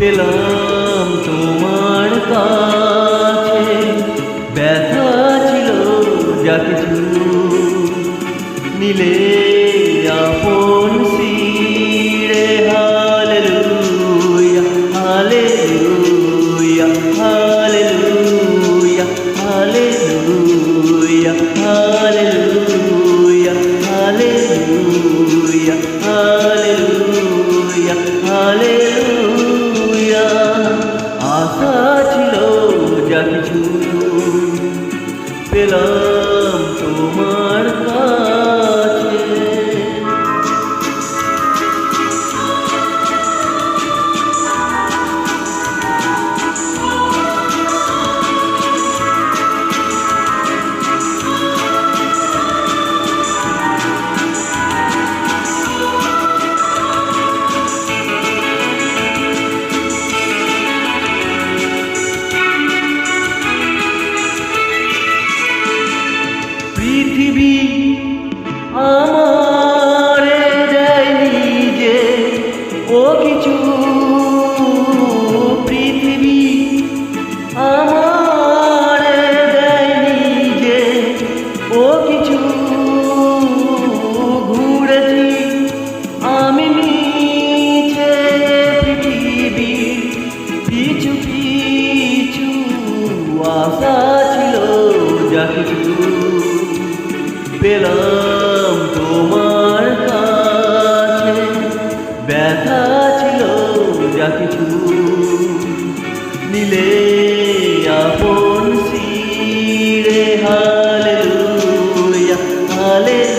পেলাম তোমার কাছে। ব্যথা ছিল যা কিছু নিলে পৃথিবী আমারে পেলাম তোমার কাছে। ব্যথা ছিল যা কিছু নিলে আপন সিরে হালে হালেলুয়া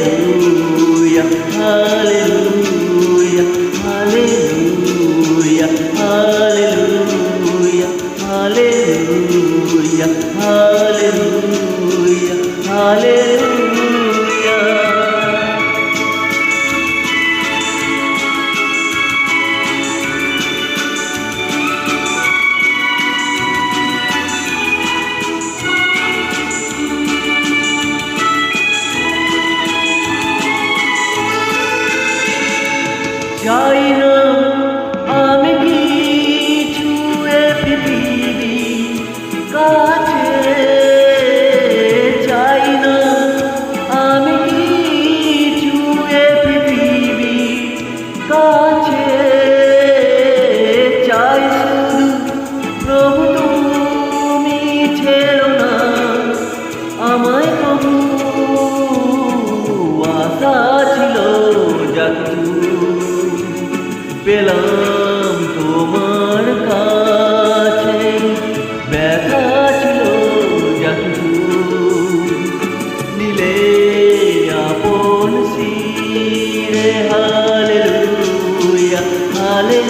পেলাম তোমার কাছে। ব্যথা ছিল যা নিলে আপন সিরে হালে লুইয়া হালে